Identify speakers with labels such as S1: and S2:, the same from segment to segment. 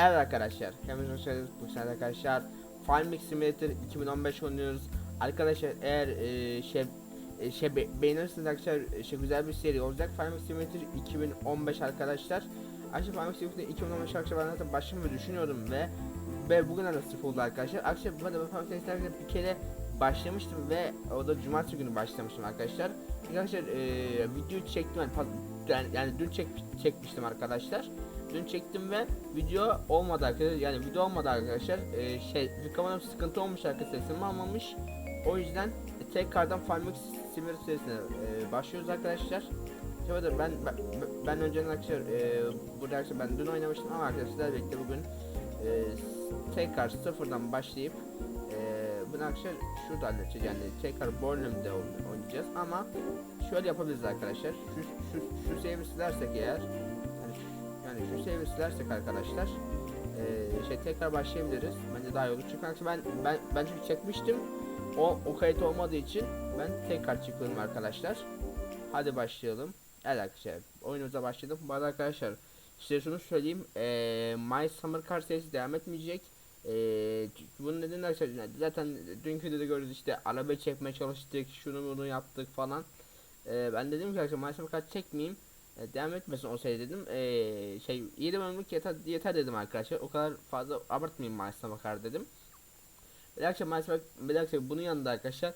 S1: Evet arkadaşlar, hepiniz hoş geldiniz. Bu sene arkadaşlar Farming Simulator 2015 oynuyoruz. Arkadaşlar eğer e, şey e, şey be- beğenirseniz arkadaşlar e, şey güzel bir seri olacak. Farming Simulator 2015 arkadaşlar. Arkadaşlar Farming Simulator 2015 arkadaşlar ben zaten başlamayı düşünüyordum ve ve bugün de nasip oldu arkadaşlar. Arada ben Farming Simulator'da bir kere başlamıştım ve o da cumartesi günü başlamıştım arkadaşlar. Arkadaşlar e, video çektim yani, yani, yani dün çek, çekmiştim arkadaşlar. Dün çektim ve video olmadı arkadaşlar. Yani video olmadı arkadaşlar. Ee, şey Vikaman'ın sıkıntı olmuş arkadaşlar. Sesimi almamış. O yüzden e, tekrardan Farming Simulator serisine e, başlıyoruz arkadaşlar. Şimdi ben ben, ben önceden arkadaşlar e, burada arkadaşlar ben dün oynamıştım ama arkadaşlar birlikte bugün e, tekrar sıfırdan başlayıp e, bunu arkadaşlar şurada halledeceğiz yani tekrar bölümde oynayacağız ama şöyle yapabiliriz arkadaşlar. Şu şu şu save'i silersek eğer şu save'i silersek arkadaşlar eee şey tekrar başlayabiliriz. Bence daha iyi olur. Ben ben ben çünkü çekmiştim. O o kayıt olmadığı için ben tekrar çıkıyorum arkadaşlar. Hadi başlayalım. Evet arkadaşlar oyunumuza başladım. Bu arada arkadaşlar size şunu söyleyeyim. Eee My Summer Car serisi devam etmeyecek. Eee bunun nedeni arkadaşlar zaten dünkü videoda gördünüz işte araba çekmeye çalıştık. Şunu bunu yaptık falan. Eee ben dedim ki arkadaşlar My Summer Car çekmeyeyim. E, devam etmesin o seri dedim. Ee, şey 7 bölümlük yeter, yeter dedim arkadaşlar. O kadar fazla abartmayayım Mars'a bakar dedim. Bir akşam bak bir akşam bunun yanında arkadaşlar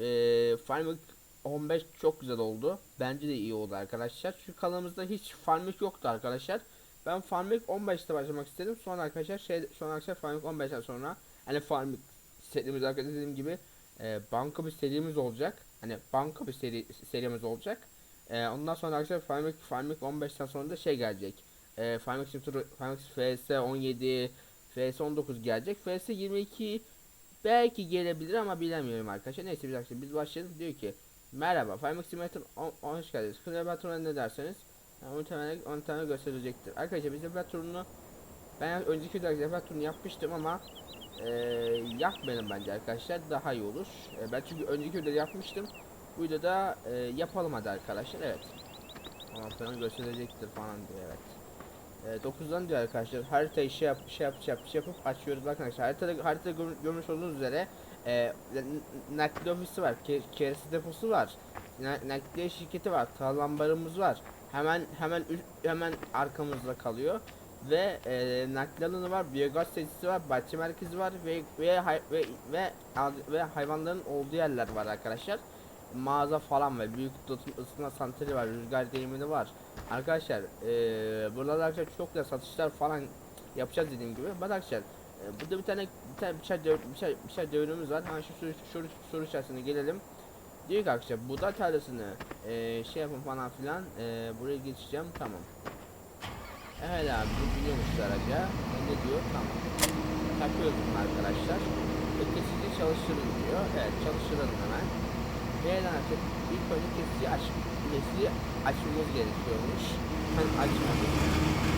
S1: ee, Farming 15 çok güzel oldu. Bence de iyi oldu arkadaşlar. Şu kanalımızda hiç Farming yoktu arkadaşlar. Ben Farming 15'te başlamak istedim. Sonra arkadaşlar şey sonra arkadaşlar Farming 15'ten sonra hani Farming serimiz arkadaşlar dediğim gibi e, banka bir serimiz olacak. Hani banka bir seri serimiz olacak. Ee, ondan sonra arkadaşlar Farming Farming 15'ten sonra da şey gelecek. Ee, Farming Simulator Farming FS 17 FS 19 gelecek. FS 22 belki gelebilir ama bilemiyorum arkadaşlar. Neyse biz arkadaşlar biz başlayalım. Diyor ki Merhaba Farming Simulator 10 hoş geldiniz. Kleopatra ne derseniz 10 tane 10 tane gösterecektir. Arkadaşlar biz de turunu ben önceki videoda turunu yapmıştım ama e, yapmayalım bence arkadaşlar daha iyi olur. E, ben çünkü önceki videoda yapmıştım. Bu videoda e, yapalım hadi arkadaşlar evet. Falan gösterecektir falan diyor evet. E, 9'dan diyor arkadaşlar haritayı şey yap şey yap şey yap şey yapıp açıyoruz bakın arkadaşlar haritada haritada gör, görmüş olduğunuz üzere e, nakliye ofisi var, ke keresi deposu var, na nakliye şirketi var, tarlambarımız var. Hemen hemen hemen arkamızda kalıyor ve e, nakliye alanı var, biyogaz tesisi var, bahçe merkezi var ve ve hay- ve ve, ve hayvanların olduğu yerler var arkadaşlar mağaza falan var. Büyük ısıtma santrali var. Rüzgar değirmeni var. Arkadaşlar eee burada da arkadaşlar çok da satışlar falan yapacağız dediğim gibi. Bak arkadaşlar e, burada bir tane bir tane bir şey dev, bir şey bir şey devrimiz var. Hemen şu soru soru, soru içerisine gelelim. Diyor ki arkadaşlar buğday tarlasını eee şey yapın falan filan eee buraya geçeceğim tamam. Evet abi bu biliyormuş araca. E, ne diyor? Tamam. Takıyoruz arkadaşlar. Ve kesici çalıştırın diyor. Evet çalıştıralım hemen. Neyden açıp ilk önce kesici aç kesici açmamız gerekiyormuş. Ben açmadım.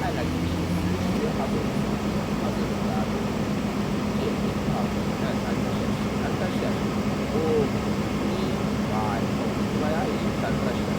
S1: Hala kesici hazır. Hazırız abi. Bir. Evet arkadaşlar. Arkadaşlar. Oo. iyi. Vay. Bayağı iyiymiş arkadaşlar.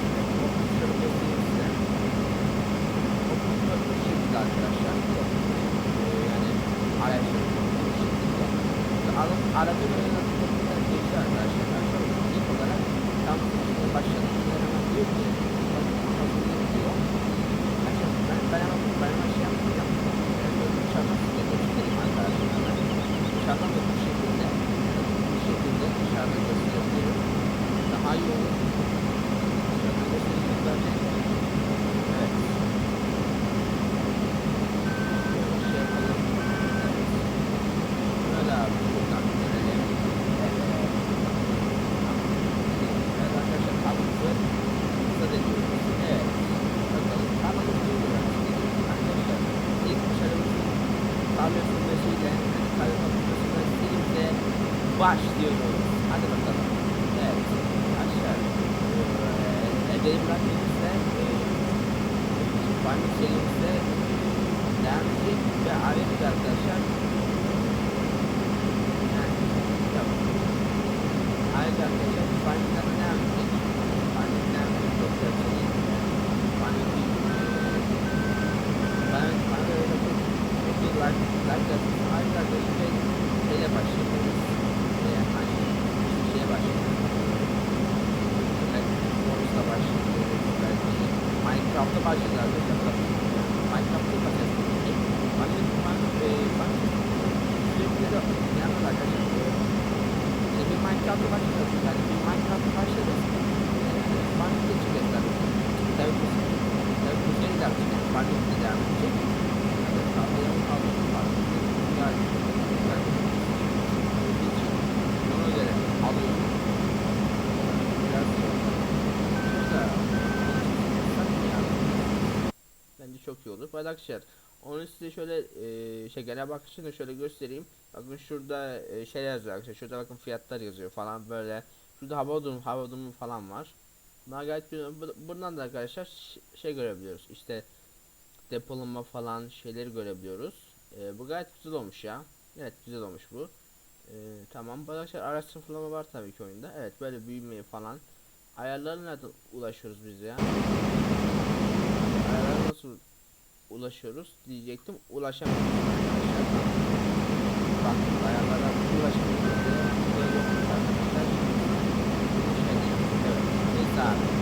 S1: Çok iyi olur. Arkadaşlar onu size şöyle e, genel bakışını şöyle göstereyim. Bakın şurada e, şey yazıyor arkadaşlar. Şurada bakın fiyatlar yazıyor falan böyle. Şurada hava durumu, hava durumu falan var. Bunlar gayet güzel. Bu- Buradan da arkadaşlar şey görebiliyoruz. İşte depolama falan şeyleri görebiliyoruz. E, bu gayet güzel olmuş ya. Evet güzel olmuş bu. E, tamam. Arkadaşlar araç sıfırlama var tabii ki oyunda. Evet böyle büyümeyi falan. Ayarlara nereden ulaşıyoruz biz ya? Ayarlara nasıl ulaşıyoruz diyecektim. Ulaşamıyoruz. Bak ayarlara ulaşamıyoruz. Şey. Evet. Neyse abi.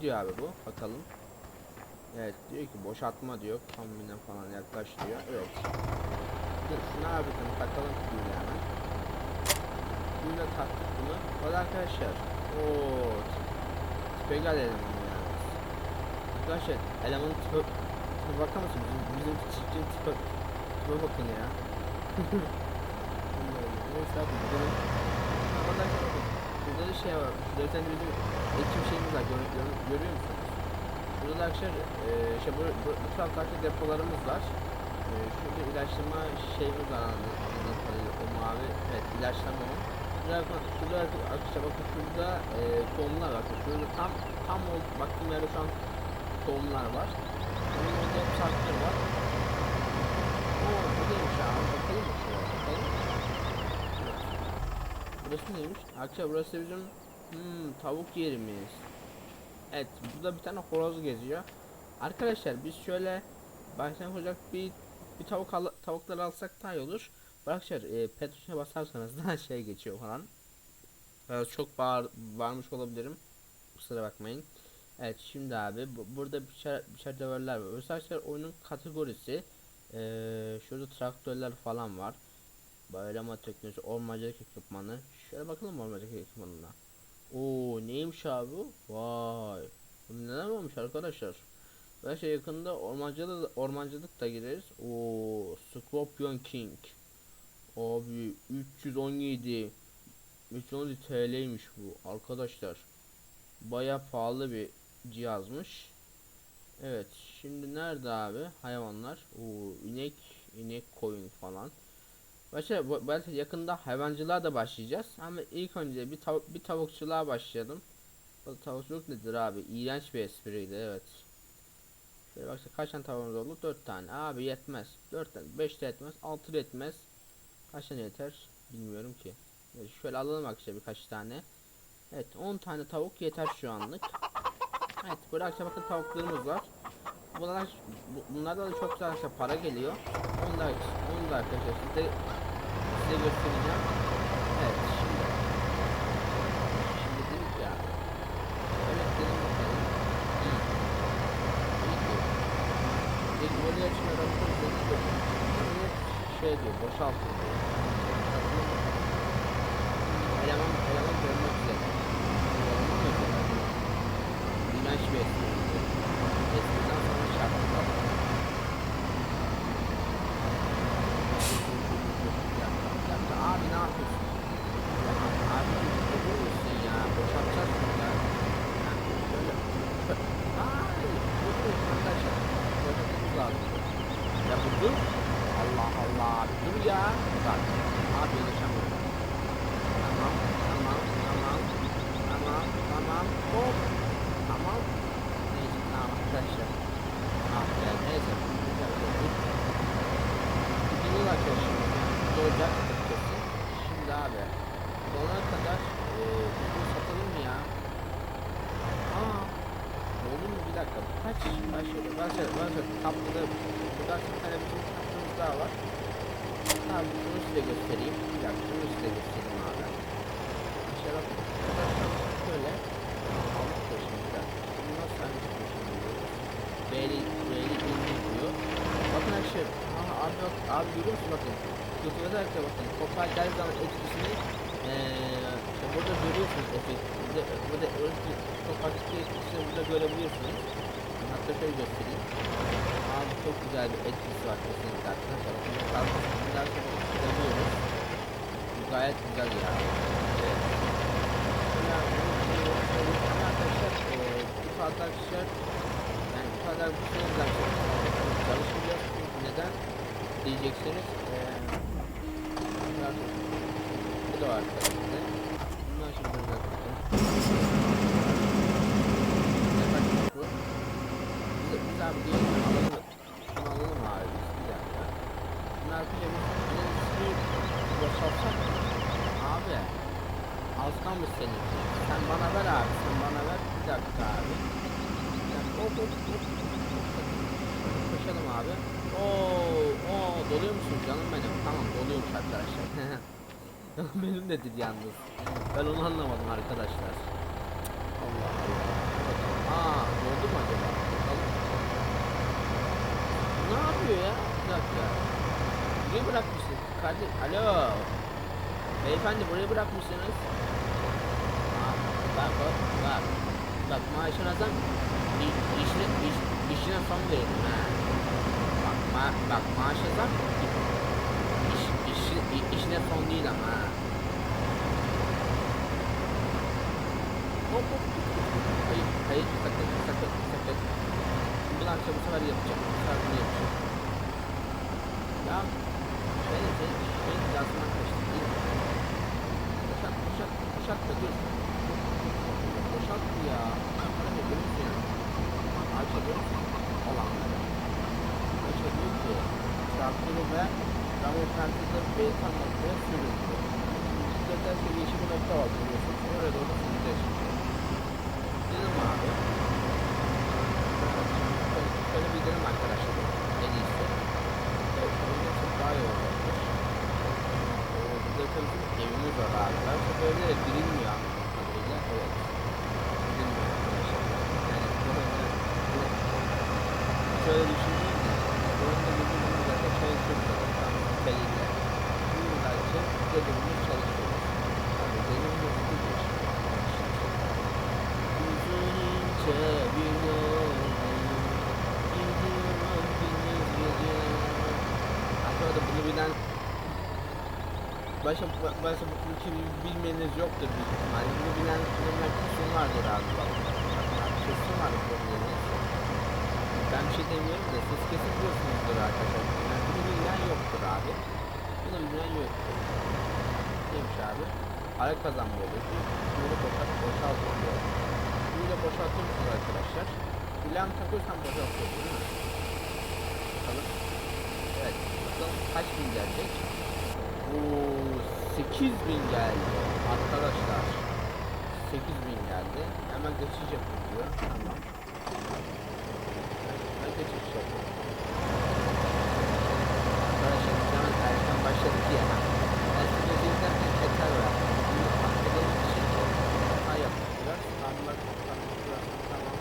S1: Ne diyor abi bu? Bakalım. Evet diyor ki boşaltma diyor. Kombine falan yaklaş diyor. Evet. Dur şunu abi takalım düğüne hemen. Düğüne taktık bunu. Valla arkadaşlar. Ooo. Tipe gel eleman ya. Arkadaşlar elemanın tipe, tipe bakar mısın? Bizim, bizim çiftçinin tipe, tipe bakın ya. Neyse abi gidelim. Burada burada da şey var. Tane bizim ekim şeyimiz var. Gör, gör, görüyor musunuz? Burada da arkadaşlar e, şey bu, bu, bu tarafta depolarımız var. E, şurada ilaçlama şeyimiz var anladığım kadarıyla o mavi. Evet ilaçlama o. Şurada, şurada arkadaşlar bakın şurada e, tohumlar var. Şurada tam tam o baktığım yerde şu an tohumlar var. Onun orada traktör var. Oo bu neymiş ya? Bakalım mı şuraya? Bakalım. Evet. Burası neymiş? Arkadaşlar burası bizim hmm, tavuk yerimiz. Evet burada bir tane horoz geziyor. Arkadaşlar biz şöyle baştan olacak bir bir tavuk al, tavukları alsak daha iyi olur. Arkadaşlar e, pet tuşuna basarsanız daha şey geçiyor falan. Biraz çok bağır, bağırmış olabilirim. Kusura bakmayın. Evet şimdi abi bu, burada biçer, biçer döverler var. Arkadaşlar oyunun kategorisi eee şurada traktörler falan var. Bağlama teknolojisi, ormancılık ekipmanı. Şöyle bakalım ormancılık ekipmanına. Oo neymiş abi? Vay. Bu neler olmuş arkadaşlar? Ve şey yakında ormancılık ormancılık da gireriz. Oo Scorpion King. Abi 317 milyon TL'ymiş bu arkadaşlar. Baya pahalı bir cihazmış. Evet şimdi nerede abi hayvanlar? Oo, inek, inek koyun falan. Başka belki yakında hayvancılığa da başlayacağız ama ilk önce bir tavuk bir tavukçuluğa başlayalım. Bu tavukçuluk nedir abi? İğrenç bir espriydi evet. Şöyle baksa kaç tane tavuğumuz oldu? 4 tane. Abi yetmez. 4 tane, 5 de yetmez, 6 da yetmez. Kaç tane yeter? Bilmiyorum ki. Evet, şöyle alalım arkadaşlar birkaç tane. Evet 10 tane tavuk yeter şu anlık. Evet burada arkadaşlar bakın tavuklarımız var. Bunlar, bu- bunlardan da çok güzel para geliyor. Onu da arkadaşlar size, size göstereceğim. Evet şimdi. Şimdi dedik ya. Evet dedim bakalım. İyi ki. İlk voley açma raporu dedi. Şey diyor boşaltın diyor. Eleman, eleman görmek üzere. Eleman mı üzere? İğrenç bir espri. Espriden sonra şarkılar. Yapma, yapma. Abi ne yapıyorsun? Ya, abi görüyor musun ya? Boşaltacağız burada. Ha, Böyle. Ay, dur dur arkadaşlar. Boşaltmamız lazım. Ya bu dur. Allah Allah. Dur ya. Bak. Abi yaşamıyorum. Tamam, tamam, tamam, tamam, tamam, hop, tamam. Neyse, tamam arkadaşlar. Ah ya, neyse. Güzel, güzel. Gidiyor arkadaşlar. Doğacak açıkçası. Şimdi abi, ona kadar eee bunu satalım mı ya? Aa, olur mu bir dakika? Kaç? Başladı. Başladı. Başladı. Kapıda, burada bir tane bizim kapımız daha var. Tamam, bunu size göstereyim. Bir dakika, bunu size göstereyim abi. Aşağı bak. Arkadaşlar şöyle. Aldık da şimdi bir dakika. Bunu nasıl hangisini şimdi? B'li, B'li bilgi diyor. Bakın arkadaşlar. Aha, abi abi görüyor musun bakın. Youtube'da arkadaşlar bakın. Kopar geldiği zaman etkisini işte burada görüyorsunuz efekt. Burada, burada öyle kopartıcı etkisini burada görebiliyorsunuz. Hatta şöyle göstereyim. Abi çok güzel bir etkisi var kesinlikle arkadaşlar. Bakın kalkışından sonra görebiliyoruz. Bu gayet güzel ya. Evet. Ya, bunu- bunu söyleyeyim ama arkadaşlar eee, bu fazla arkadaşlar yani bu kadar Neden diyeceksiniz. Biraz bu da var tabii ki de. Bunlar şimdi biraz bu? Biz, abi diyelim alalım. Şunu alalım abi. Bir dakika. Bunlar bir boşaltsak mı? Abi. Az kalmış senin. Sen bana ver abi. Sen bana ver. Bir dakika abi. Bir dakika. Hop hop hop. Koşalım abi. Oo, oo doluyor musun canım benim? Tamam doluyormuş arkadaşlar. benim nedir yalnız? Ben onu anlamadım arkadaşlar. Allah Allah. Aa, doldu mu acaba? Bakalım. Ne yapıyor ya? Bir dakika. Buraya bırakmışsın. Kardeş, alo. Beyefendi buraya bırakmışsınız. Aa, bak bak bak. Bak i- işine, iş, işine son verelim ha. Ma, bak maaşa zam iş, işi, işine son değil ama. Hop hop. Hayır, hayır, sakın, sakın, sakın. Bundan sonra bu sefer yapacağım. Bu sefer bunu yapacağım. Ya, ben de senin, senin yazından kaçtım değil mi? Boşalt, boşalt, boşalt da dur. Boşalt bu ya. Bana ne görüyor musun ya? Ayşe görüyor musun? Olanları. Ayşe diyor ki, traktörü ve Prentis'e bir noktaya sürüldü. Bisikletler seviye yeşil bir nokta var görüyorsun. Oraya doğru süreceğiz. Dedim abi. Şöyle- dedim arkadaşlar. En iyisi. Evet, öyle çok daha iyi olacaktır. Ee, Burada tabii evimiz var abi. Ben çok öyle de girilmiyor anladığım kadarıyla. Evet. Girilmiyor arkadaşlar. Yani şöyle düşündüğümde oyunda birbirimiz zaten çalışıyoruz zaten. Tamam, belirli. Bu yıllar için birbirimiz çalışıyoruz. Tabii benim de bu bir iş. Uzun Aslında bunu bilen başka başka bu ülke bilmeniz yoktur büyük ihtimalle. Bunu bilen bilen kesin vardır abi. Bak, kesin vardır bunu bilen. Ben bir şey demiyorum da siz kesin biliyorsunuzdur arkadaşlar. Yani bunu bilen yoktur abi. Bunu bilen yoktur. Neymiş abi? Para kazanma oluyor. Böyle boşalt boşaltılıyor. Böyle boşaltıyorsunuz arkadaşlar. Bilen takıyorsan boşaltıyorsun değil mi? Bakalım. Evet. Bakalım kaç bin gelecek? Oo, 8000 geldi arkadaşlar. 8000 geldi. Hemen geçiş yapın diyor. Tamam. Hemen geçiş yapın. Arkadaşlar biz hemen erken başladık ya. Ben size izlerken yeter ver. Bunu atladığım için hata yaptık biraz. Tamamlar tamam. Tamam.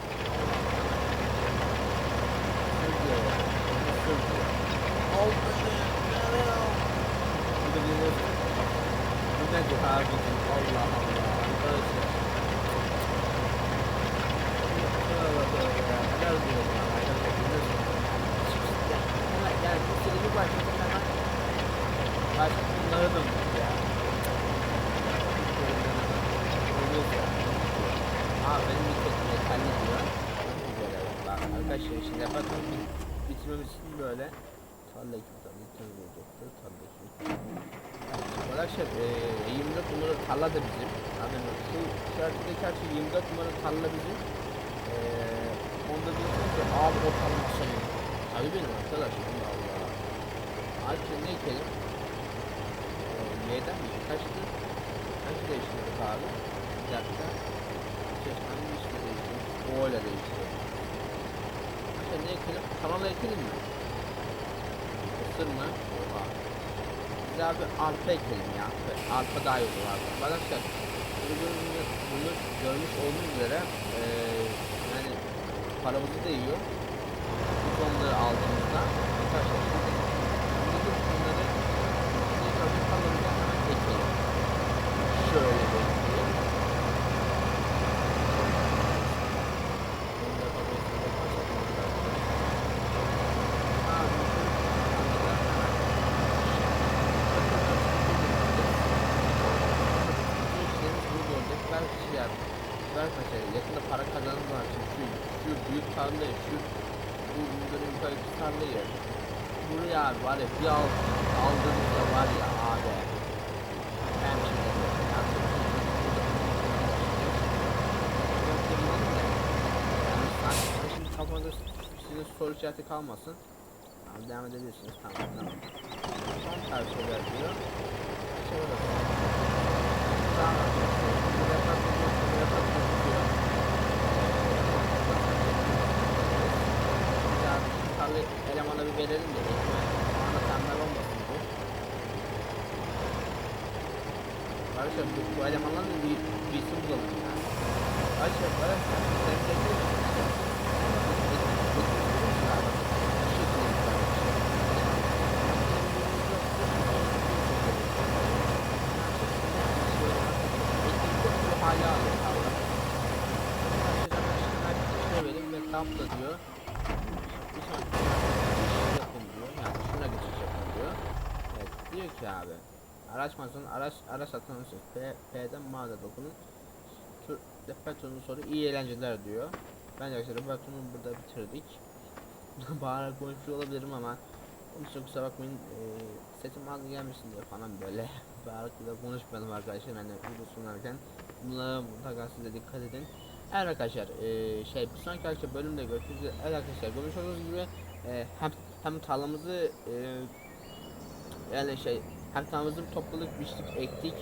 S1: Sözlüyor ya. Sözlüyor. Oldu. Bu da bir Bu nedir abicim? Allah Allah. Arkadaşlar. Tövbe tövbe ya. Helal diyorum ya. Arkadaşlar biliyorsunuz. Hemen yani bu seriyi başlatıp hemen başka bunlara döndük ya. Oluyoruz ya. Aa benim bir tek metalli diyor. Çok güzel evet. Bak arkadaşlar şimdi bakın bitirmemiz için böyle tarla ekip tarla ekip olacaktı. Tarla ekip. Arkadaşlar eee 24 da bizim. Yani şu şarkıdaki her şey 24 numara tarla bizim. Eee onda diyorsunuz ki abi o tarla senin. Tabii benim arkadaşım Allah Allah. Artık ne ekelim? Eee Y'den mi? Kaçtı? Kaçı değiştirdik abi? Bir dakika. Çeşmenin ismi değiştirdik. O ile değiştirdik. Arkadaşlar ne ekelim? Tarla ekelim mi? Mısır mı? Oha. Biz abi arpa ekelim ya. Arpa daha iyi olur abi. Arkadaşlar bunu, görmüş- bunu görmüş olduğunuz üzere eee yani paramızı da yiyor. Bu tonları aldığımızda arkadaşlar şimdi şimdi bu tonları ilk önce tarlamıza hemen ekelim. Şöyle bekleyelim. Bunu yapabilirsiniz. Yaparsak olur arkadaşlar. Abi, bu tarladan hemen işlerimiz burada olacak. Belki şey yap. Belki şey, yakında para kazanırız var. Çünkü şu, şu büyük tarlayı, şu bu bunların yukarıdaki tarlayı buraya abi var ya bir al, aldığımızda var ya abi ben şimdi kafamda sizin soru işareti kalmasın. Tamam, devam edebilirsiniz. Tamam, tamam. Son ters oluyor diyor. Olur. Tamam. Elemana bir verelim de. Arkadaşlar bu, bu elemanların bir, bir isim bulalım. Arkadaşlar, arkadaşlar. Sen çekiyorsun. Kampta diyor. Bir sonraki iş yapın diyor. Yani şuna yapın diyor. Evet diyor ki abi. Araç mağazanın araç araç satın. P, P'den mağaza dokunun. Depatonun soru iyi eğlenceler diyor. Bence arkadaşlar Depaton'u burada bitirdik. Bağırarak konuşuyor olabilirim ama için kusura bakmayın e, sesim az gelmesin diye falan böyle bağırarak da konuşmadım arkadaşlar hani video sunarken bunlara mutlaka siz de dikkat edin. Evet arkadaşlar e, şey bir sonraki arkadaşlar bölümde görüşürüz. Evet arkadaşlar görmüş olduğunuz gibi e, hem hem tarlamızı e, yani şey hem tarlamızı topladık biçtik ektik.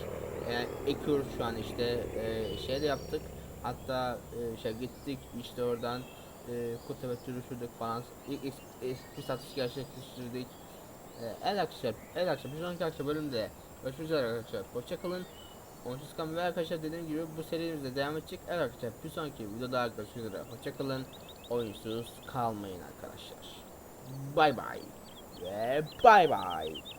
S1: E, ekiyoruz şu an işte. E, şey de yaptık. Hatta e, şey gittik işte oradan e, kutu ve sürüştürdük falan. İlk ilk, ilk bir satış gerçekleştirdik. E, evet arkadaşlar evet arkadaşlar bir sonraki arkadaşlar bölümde görüşmek üzere arkadaşlar. Hoşçakalın Onsuz kalın ve arkadaşlar dediğim gibi bu serimizde devam edecek. Evet arkadaşlar bir sonraki videoda görüşmek üzere. Hoşçakalın oyunsuz kalmayın arkadaşlar. Bay bay. Ve bay bay